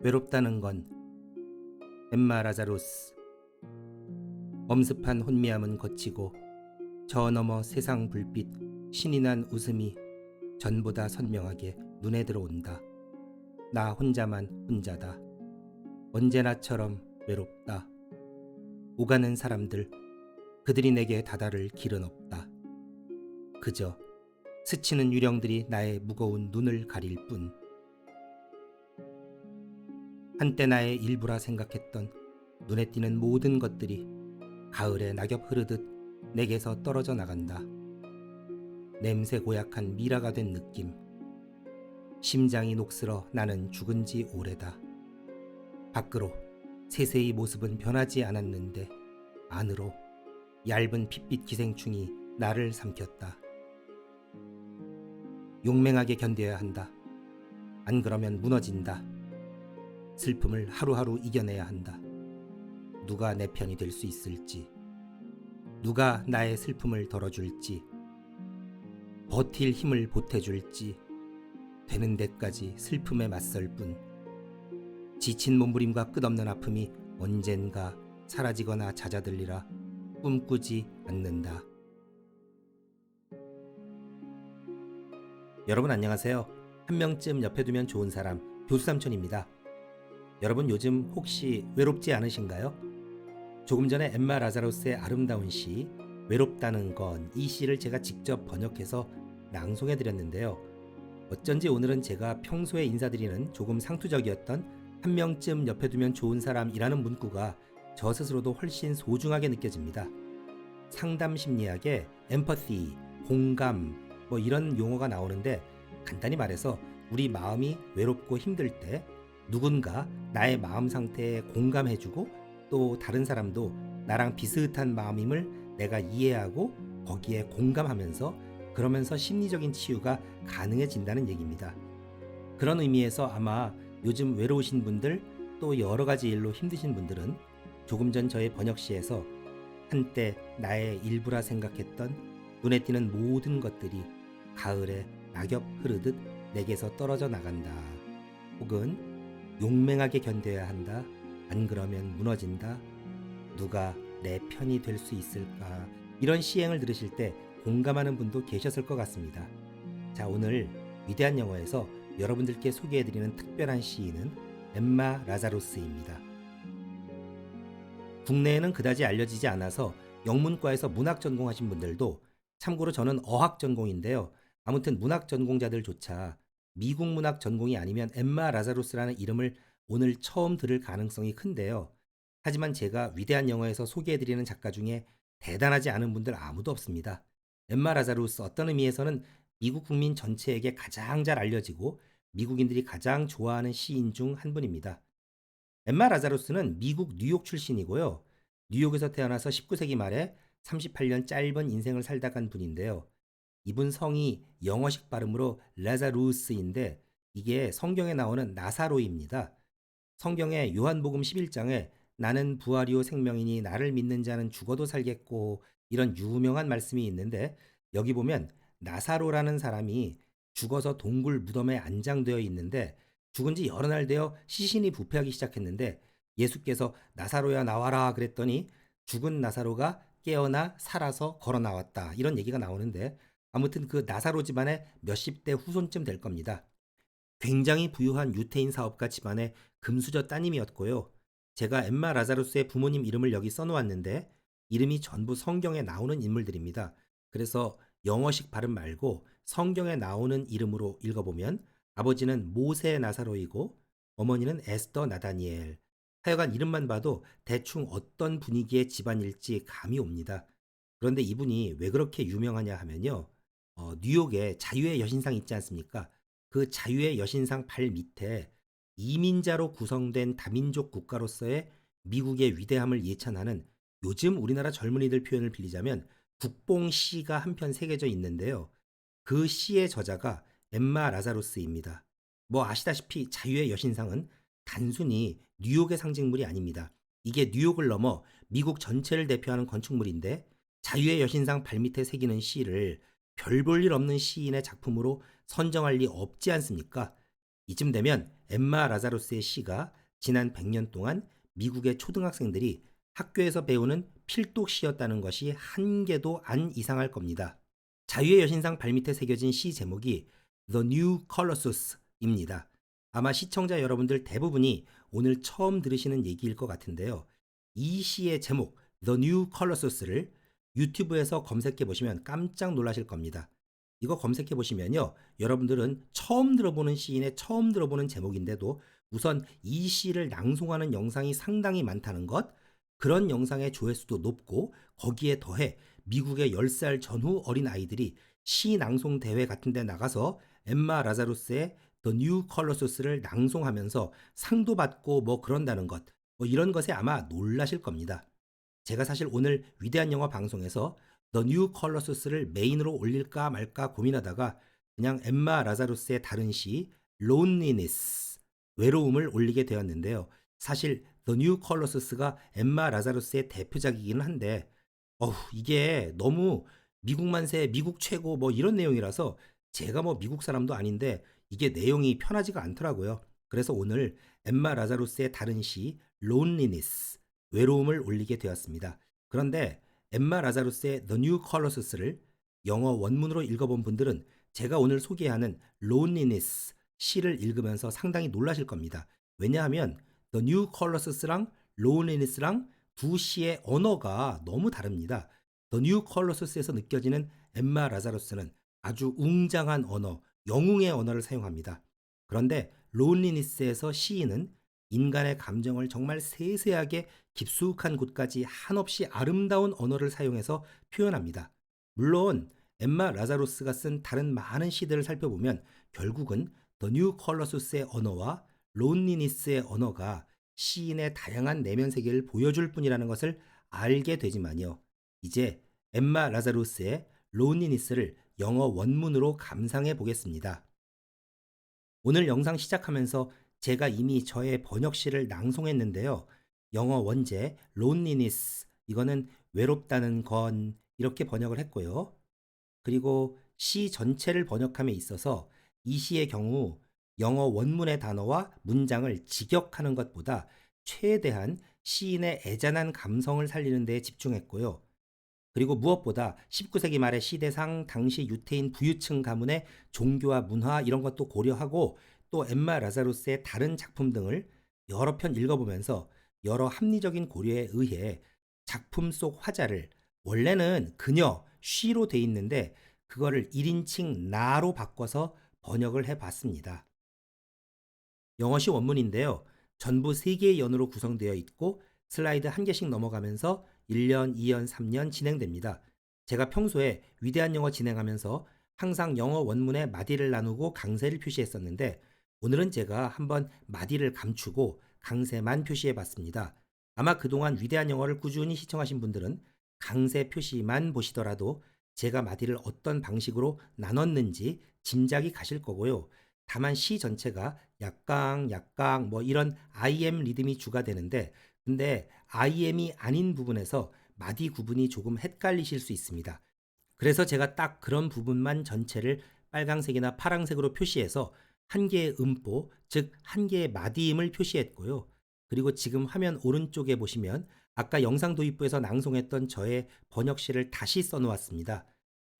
외롭다는 건 엠마 라자로스 엄습한 혼미함은 거치고 저 너머 세상 불빛 신이 난 웃음이 전보다 선명하게 눈에 들어온다. 나 혼자만 혼자다. 언제나처럼 외롭다. 오가는 사람들 그들이 내게 다다를 길은 없다. 그저 스치는 유령들이 나의 무거운 눈을 가릴 뿐. 한때 나의 일부라 생각했던 눈에 띄는 모든 것들이 가을에 낙엽 흐르듯 내게서 떨어져 나간다. 냄새 고약한 미라가 된 느낌. 심장이 녹슬어 나는 죽은 지 오래다. 밖으로 세세히 모습은 변하지 않았는데 안으로 얇은 핏빛 기생충이 나를 삼켰다. 용맹하게 견뎌야 한다. 안 그러면 무너진다. 슬픔을 하루하루 이겨내야 한다. 누가 내 편이 될 수 있을지, 누가 나의 슬픔을 덜어줄지, 버틸 힘을 보태줄지, 되는 데까지 슬픔에 맞설 뿐, 지친 몸부림과 끝없는 아픔이 언젠가 사라지거나 잦아들리라 꿈꾸지 않는다. 여러분 안녕하세요. 한 명쯤 옆에 두면 좋은 사람 교수 삼촌입니다. 여러분 요즘 혹시 외롭지 않으신가요? 조금 전에 엠마 라자로스의 아름다운 시 외롭다는 건 이 시를 제가 직접 번역해서 낭송해 드렸는데요. 어쩐지 오늘은 제가 평소에 인사드리는 조금 상투적이었던 한 명쯤 옆에 두면 좋은 사람이라는 문구가 저 스스로도 훨씬 소중하게 느껴집니다. 상담 심리학에 엠퍼시, 공감 뭐 이런 용어가 나오는데 간단히 말해서 우리 마음이 외롭고 힘들 때 누군가 나의 마음 상태에 공감해주고 또 다른 사람도 나랑 비슷한 마음임을 내가 이해하고 거기에 공감하면서 그러면서 심리적인 치유가 가능해진다는 얘기입니다. 그런 의미에서 아마 요즘 외로우신 분들 또 여러 가지 일로 힘드신 분들은 조금 전 저의 번역시에서 한때 나의 일부라 생각했던 눈에 띄는 모든 것들이 가을에 낙엽 흐르듯 내게서 떨어져 나간다. 혹은 용맹하게 견뎌야 한다. 안 그러면 무너진다. 누가 내 편이 될 수 있을까? 이런 시행을 들으실 때 공감하는 분도 계셨을 것 같습니다. 자, 오늘 위대한 영어에서 여러분들께 소개해드리는 특별한 시인은 엠마 라자로스입니다. 국내에는 그다지 알려지지 않아서 영문과에서 문학 전공하신 분들도 참고로 저는 어학 전공인데요. 아무튼 문학 전공자들조차 미국 문학 전공이 아니면 엠마 라자로스라는 이름을 오늘 처음 들을 가능성이 큰데요. 하지만 제가 위대한 영어에서 소개해드리는 작가 중에 대단하지 않은 분들 아무도 없습니다. 엠마 라자로스 어떤 의미에서는 미국 국민 전체에게 가장 잘 알려지고 미국인들이 가장 좋아하는 시인 중 한 분입니다. 엠마 라자로스는 미국 뉴욕 출신이고요. 뉴욕에서 태어나서 19세기 말에 38년 짧은 인생을 살다 간 분인데요. 이분 성이 영어식 발음으로 라자루스인데 이게 성경에 나오는 나사로입니다. 성경에 요한복음 11장에 나는 부활이요 생명이니 나를 믿는 자는 죽어도 살겠고 이런 유명한 말씀이 있는데 여기 보면 나사로라는 사람이 죽어서 동굴 무덤에 안장되어 있는데 죽은 지 여러 날 되어 시신이 부패하기 시작했는데 예수께서 나사로야 나와라 그랬더니 죽은 나사로가 깨어나 살아서 걸어 나왔다. 이런 얘기가 나오는데 아무튼 그 나사로 집안의 몇십 대 후손쯤 될 겁니다. 굉장히 부유한 유태인 사업가 집안의 금수저 따님이었고요. 제가 엠마 라자루스의 부모님 이름을 여기 써놓았는데 이름이 전부 성경에 나오는 인물들입니다. 그래서 영어식 발음 말고 성경에 나오는 이름으로 읽어보면 아버지는 모세 나사로이고 어머니는 에스더 나다니엘. 하여간 이름만 봐도 대충 어떤 분위기의 집안일지 감이 옵니다. 그런데 이분이 왜 그렇게 유명하냐 하면요. 어, 뉴욕에 자유의 여신상 있지 않습니까? 그 자유의 여신상 발 밑에 이민자로 구성된 다민족 국가로서의 미국의 위대함을 예찬하는 요즘 우리나라 젊은이들 표현을 빌리자면 국뽕 시가 한 편 새겨져 있는데요. 그 시의 저자가 엠마 라자로스입니다. 뭐 아시다시피 자유의 여신상은 단순히 뉴욕의 상징물이 아닙니다. 이게 뉴욕을 넘어 미국 전체를 대표하는 건축물인데 자유의 여신상 발밑에 새기는 시를 별 볼 일 없는 시인의 작품으로 선정할 리 없지 않습니까? 이쯤 되면 엠마 라자루스의 시가 지난 100년 동안 미국의 초등학생들이 학교에서 배우는 필독 시였다는 것이 한 개도 안 이상할 겁니다. 자유의 여신상 발밑에 새겨진 시 제목이 The New Colossus입니다. 아마 시청자 여러분들 대부분이 오늘 처음 들으시는 얘기일 것 같은데요. 이 시의 제목 The New Colossus를 유튜브에서 검색해 보시면 깜짝 놀라실 겁니다. 이거 검색해 보시면요. 여러분들은 처음 들어보는 시인의 처음 들어보는 제목인데도 우선 이 시를 낭송하는 영상이 상당히 많다는 것, 그런 영상의 조회수도 높고 거기에 더해 미국의 10살 전후 어린 아이들이 시 낭송 대회 같은 데 나가서 엠마 라자루스의 The New Colossus를 낭송하면서 상도 받고 뭐 그런다는 것, 뭐 이런 것에 아마 놀라실 겁니다. 제가 사실 오늘 위대한 영화 방송에서 The New Colossus를 메인으로 올릴까 말까 고민하다가 그냥 엠마 라자루스의 다른 시 Loneliness 외로움을 올리게 되었는데요. 사실 The New Colossus가 엠마 라자루스의 대표작이기는 한데 어후 이게 너무 미국 만세 미국 최고 뭐 이런 내용이라서 제가 뭐 미국 사람도 아닌데 이게 내용이 편하지가 않더라고요. 그래서 오늘 엠마 라자루스의 다른 시 Loneliness 외로움을 올리게 되었습니다. 그런데 엠마 라자루스의 The New Colossus를 영어 원문으로 읽어본 분들은 제가 오늘 소개하는 Loneliness 시를 읽으면서 상당히 놀라실 겁니다. 왜냐하면 The New Colossus랑 Loneliness랑 두 시의 언어가 너무 다릅니다. The New Colossus에서 느껴지는 엠마 라자루스는 아주 웅장한 언어, 영웅의 언어를 사용합니다. 그런데 Loneliness에서 시인은 인간의 감정을 정말 세세하게 깊숙한 곳까지 한없이 아름다운 언어를 사용해서 표현합니다. 물론 엠마 라자루스가 쓴 다른 많은 시들을 살펴보면 결국은 The New Colossus의 언어와 론리니스의 언어가 시인의 다양한 내면 세계를 보여줄 뿐이라는 것을 알게 되지만요. 이제 엠마 라자루스의 론리니스를 영어 원문으로 감상해 보겠습니다. 오늘 영상 시작하면서 제가 이미 저의 번역시를 낭송했는데요. 영어 원제 loneliness 이거는 외롭다는 건 이렇게 번역을 했고요. 그리고 시 전체를 번역함에 있어서 이 시의 경우 영어 원문의 단어와 문장을 직역하는 것보다 최대한 시인의 애잔한 감성을 살리는 데 집중했고요. 그리고 무엇보다 19세기 말의 시대상 당시 유태인 부유층 가문의 종교와 문화 이런 것도 고려하고 또 엠마 라자루스의 다른 작품 등을 여러 편 읽어보면서 여러 합리적인 고려에 의해 작품 속 화자를 원래는 그녀, 쉬로 돼 있는데 그거를 1인칭 나로 바꿔서 번역을 해 봤습니다. 영어시 원문인데요. 전부 3개의 연으로 구성되어 있고 슬라이드 한 개씩 넘어가면서 1년, 2년, 3년 진행됩니다. 제가 평소에 위대한 영어 진행하면서 항상 영어 원문에 마디를 나누고 강세를 표시했었는데 오늘은 제가 한번 마디를 감추고 강세만 표시해 봤습니다. 아마 그동안 위대한 영어를 꾸준히 시청하신 분들은 강세 표시만 보시더라도 제가 마디를 어떤 방식으로 나눴는지 짐작이 가실 거고요. 다만 시 전체가 약강, 약강 뭐 이런 IM 리듬이 주가 되는데 근데 IM이 아닌 부분에서 마디 구분이 조금 헷갈리실 수 있습니다. 그래서 제가 딱 그런 부분만 전체를 빨강색이나 파랑색으로 표시해서 한 개의 음보, 즉 한 개의 마디임을 표시했고요. 그리고 지금 화면 오른쪽에 보시면 아까 영상 도입부에서 낭송했던 저의 번역시를 다시 써놓았습니다.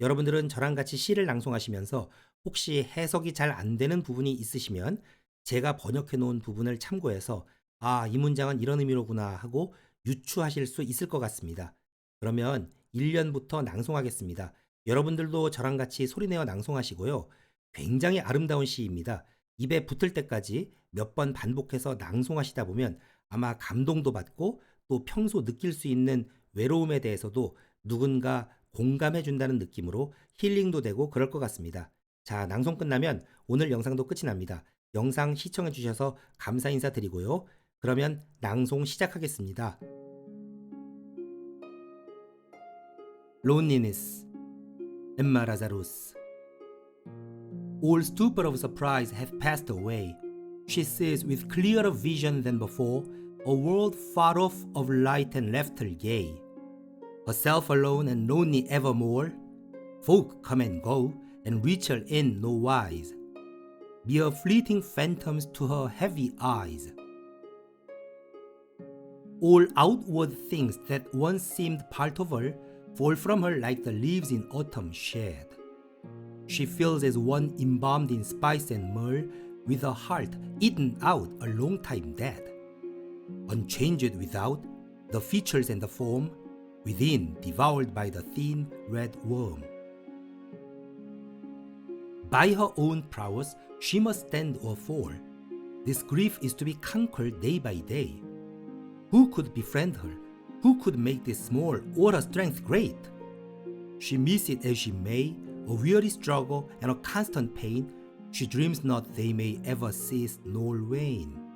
여러분들은 저랑 같이 시를 낭송하시면서 혹시 해석이 잘 안 되는 부분이 있으시면 제가 번역해 놓은 부분을 참고해서 아, 이 문장은 이런 의미로구나 하고 유추하실 수 있을 것 같습니다. 그러면 1년부터 낭송하겠습니다. 여러분들도 저랑 같이 소리내어 낭송하시고요. 굉장히 아름다운 시입니다. 입에 붙을 때까지 몇 번 반복해서 낭송하시다 보면 아마 감동도 받고 또 평소 느낄 수 있는 외로움에 대해서도 누군가 공감해 준다는 느낌으로 힐링도 되고 그럴 것 같습니다. 자, 낭송 끝나면 오늘 영상도 끝이 납니다. 영상 시청해 주셔서 감사 인사 드리고요. 그러면 낭송 시작하겠습니다. Loneliness 엠마 라자루스 All stupor of surprise have passed away. She sees with clearer vision than before a world far off of light and laughter gay. Herself alone and lonely evermore, folk come and go and reach her in no wise. mere fleeting phantoms to her heavy eyes. All outward things that once seemed part of her fall from her like the leaves in autumn shed. She feels as one embalmed in spice and myrrh, with a heart eaten out a long time dead. Unchanged without, the features and the form, within devoured by the thin red worm. By her own prowess, she must stand or fall. This grief is to be conquered day by day. Who could befriend her? Who could make this small or her strength great? She meets it as she may, a weary struggle and a constant pain. She dreams not they may ever cease nor wane.